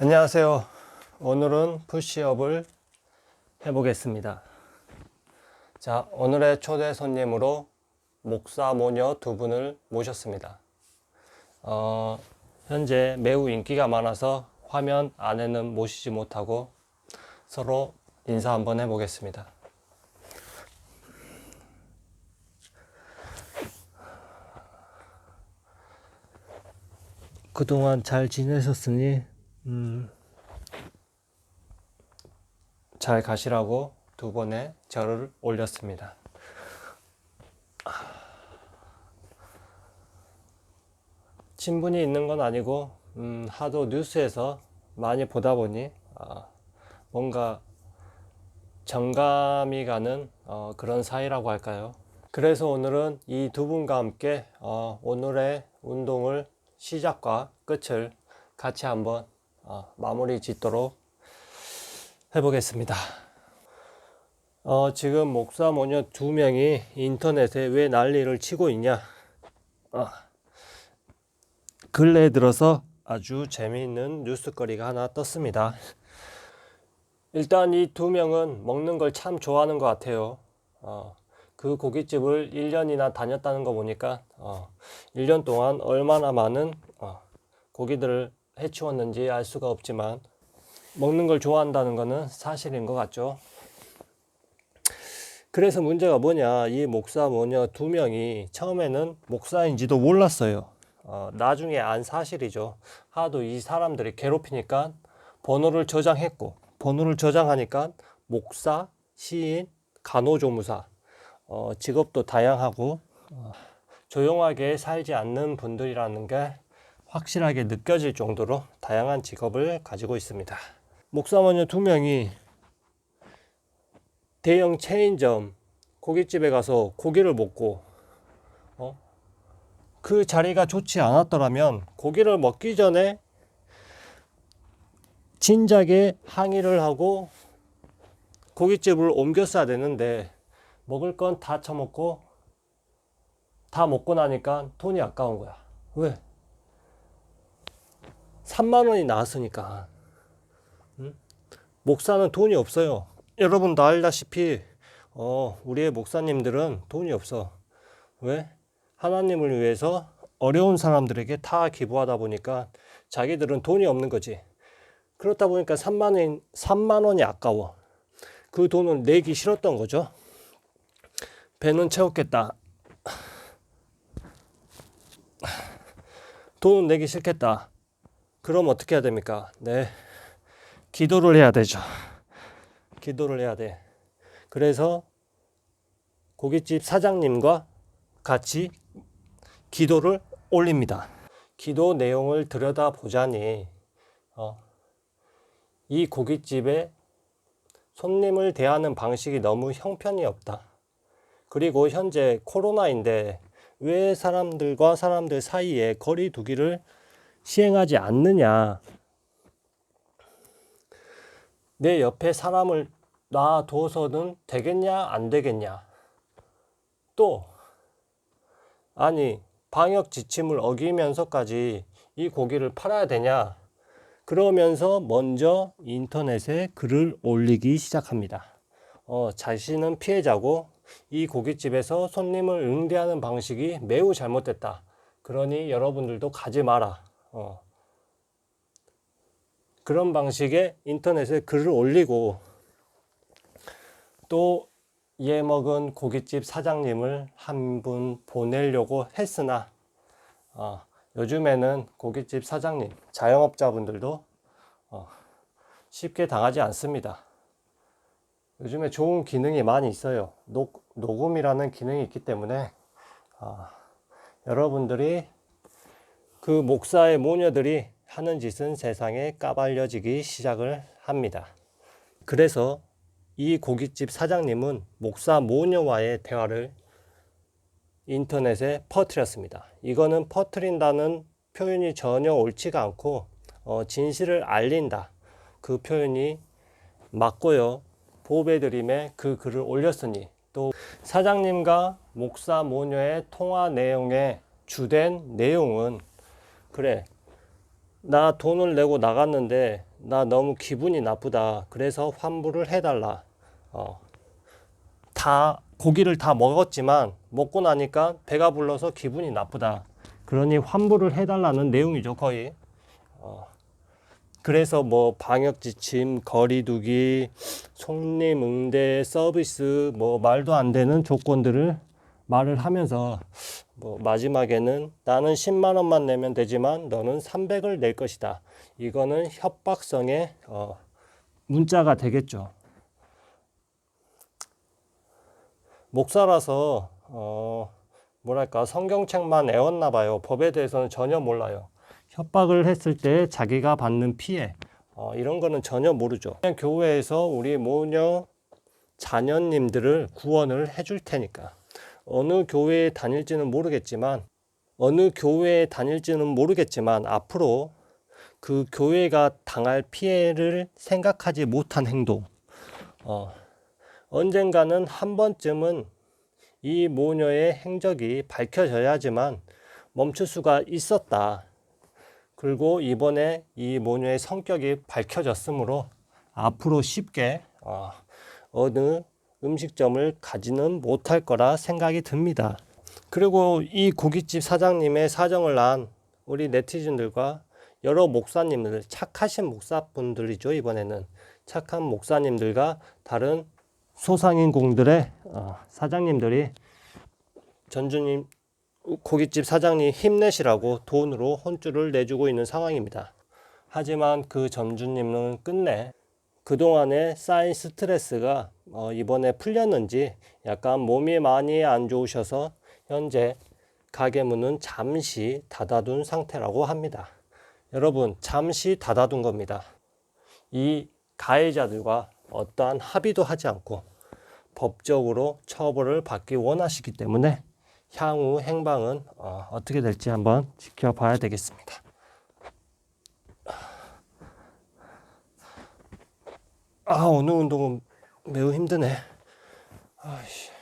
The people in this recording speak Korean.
안녕하세요. 오늘은 푸시업을 해보겠습니다. 자, 오늘의 초대 손님으로 목사 모녀 두 분을 모셨습니다. 어, 현재 매우 인기가 많아서 화면 안에는 모시지 못하고 서로 인사 한번 해보겠습니다. 그동안 잘 지내셨으니 음, 잘 가시라고 두 번의 절을 올렸습니다. 친분이 있는 건 아니고 음, 하도 뉴스에서 많이 보다 보니 아, 뭔가 정감이 가는 어, 그런 사이라고 할까요? 그래서 오늘은 이 두 분과 함께 어, 오늘의 운동을 시작과 끝을 같이 한번 어, 마무리 짓도록 해보겠습니다. 어, 지금 목사 모녀 두 명이 인터넷에 왜 난리를 치고 있냐? 어, 근래에 들어서 아주 재미있는 뉴스거리가 하나 떴습니다. 일단 이 두 명은 먹는 걸 참 좋아하는 것 같아요. 어, 그 고깃집을 1년이나 다녔다는 거 보니까 어, 1년 동안 얼마나 많은 어, 고기들을 해치웠는지 알 수가 없지만 먹는 걸 좋아한다는 것은 사실인 것 같죠. 그래서 문제가 뭐냐 이 목사 모녀 두 명이 처음에는 목사인지도 몰랐어요. 어, 나중에 안 사실이죠. 하도 이 사람들이 괴롭히니까 번호를 저장했고 번호를 저장하니까 목사, 시인, 간호조무사 어, 직업도 다양하고 어, 조용하게 살지 않는 분들이라는 게 확실하게 느껴질 정도로 다양한 직업을 가지고 있습니다. 목사모녀 두 명이 대형 체인점 고깃집에 가서 고기를 먹고 어? 그 자리가 좋지 않았더라면 고기를 먹기 전에 진작에 항의를 하고 고깃집을 옮겼어야 되는데 먹을 건 다 처먹고 다 먹고 나니까 돈이 아까운 거야. 왜? 3만 원이 나왔으니까. 응? 목사는 돈이 없어요. 여러분 다 알다시피 어, 우리의 목사님들은 돈이 없어. 왜? 하나님을 위해서 어려운 사람들에게 다 기부하다 보니까 자기들은 돈이 없는 거지. 그렇다 보니까 3만 원, 3만 원이 아까워. 그 돈을 내기 싫었던 거죠. 배는 채웠겠다. 돈은 내기 싫겠다. 그럼 어떻게 해야 됩니까? 네. 기도를 해야 되죠. 기도를 해야 돼. 그래서 고깃집 사장님과 같이 기도를 올립니다. 기도 내용을 들여다보자니, 어, 이 고깃집에 손님을 대하는 방식이 너무 형편이 없다. 그리고 현재 코로나인데 왜 사람들과 사람들 사이에 거리 두기를 시행하지 않느냐. 내 옆에 사람을 놔둬서는 되겠냐, 안 되겠냐. 또, 아니, 방역 지침을 어기면서까지 이 고기를 팔아야 되냐. 그러면서 먼저 인터넷에 글을 올리기 시작합니다. 어, 자신은 피해자고 이 고깃집에서 손님을 응대하는 방식이 매우 잘못됐다. 그러니 여러분들도 가지 마라. 어. 그런 방식의 인터넷에 글을 올리고 또 예 먹은 고깃집 사장님을 한 분 보내려고 했으나 어, 요즘에는 고깃집 사장님, 자영업자분들도 어, 쉽게 당하지 않습니다. 요즘에 좋은 기능이 많이 있어요. 녹, 녹음이라는 기능이 있기 때문에 어, 여러분들이 그 목사의 모녀들이 하는 짓은 세상에 까발려지기 시작을 합니다. 그래서 이 고깃집 사장님은 목사 모녀와의 대화를 인터넷에 퍼뜨렸습니다. 이거는 퍼뜨린다는 표현이 전혀 옳지가 않고 어, 진실을 알린다. 그 표현이 맞고요. 보배드림에 그 글을 올렸으니 또 사장님과 목사 모녀의 통화 내용의 주된 내용은 그래 나 돈을 내고 나갔는데 나 너무 기분이 나쁘다. 그래서 환불을 해달라. 어. 다 고기를 다 먹었지만 먹고 나니까 배가 불러서 기분이 나쁘다. 그러니 환불을 해달라는 내용이죠 거의. 어. 그래서 뭐 방역 지침, 거리두기, 손님 응대, 서비스 뭐 말도 안 되는 조건들을 말을 하면서 뭐 마지막에는 나는 10만 원만 내면 되지만 너는 300을 낼 것이다. 이거는 협박성의 어, 문자가 되겠죠. 목사라서 어, 뭐랄까 성경책만 애웠나 봐요. 법에 대해서는 전혀 몰라요. 협박을 했을 때 자기가 받는 피해 어, 이런 거는 전혀 모르죠. 그냥 교회에서 우리 모녀 자녀님들을 구원을 해줄 테니까 어느 교회에 다닐지는 모르겠지만 어느 교회에 다닐지는 모르겠지만 앞으로 그 교회가 당할 피해를 생각하지 못한 행동 어, 언젠가는 한 번쯤은 이 모녀의 행적이 밝혀져야지만 멈출 수가 있었다. 그리고 이번에 이 모녀의 성격이 밝혀졌으므로 앞으로 쉽게 어, 어느 음식점을 가지는 못할 거라 생각이 듭니다. 그리고 이 고깃집 사장님의 사정을 안 우리 네티즌들과 여러 목사님들, 착하신 목사분들이죠, 이번에는. 착한 목사님들과 다른 소상인공들의 어, 사장님들이 전주님 고깃집 사장님 힘내시라고 돈으로 혼쭐을 내주고 있는 상황입니다. 하지만 그 전주님은 끝내 그동안에 쌓인 스트레스가 어, 이번에 풀렸는지 약간 몸이 많이 안 좋으셔서 현재 가게 문은 잠시 닫아둔 상태라고 합니다. 여러분, 잠시 닫아둔 겁니다. 이 가해자들과 어떠한 합의도 하지 않고 법적으로 처벌을 받기 원하시기 때문에 향후 행방은 어, 어떻게 될지 한번 지켜봐야 되겠습니다. 아, 오늘 운동은 매우 힘드네. 아이씨.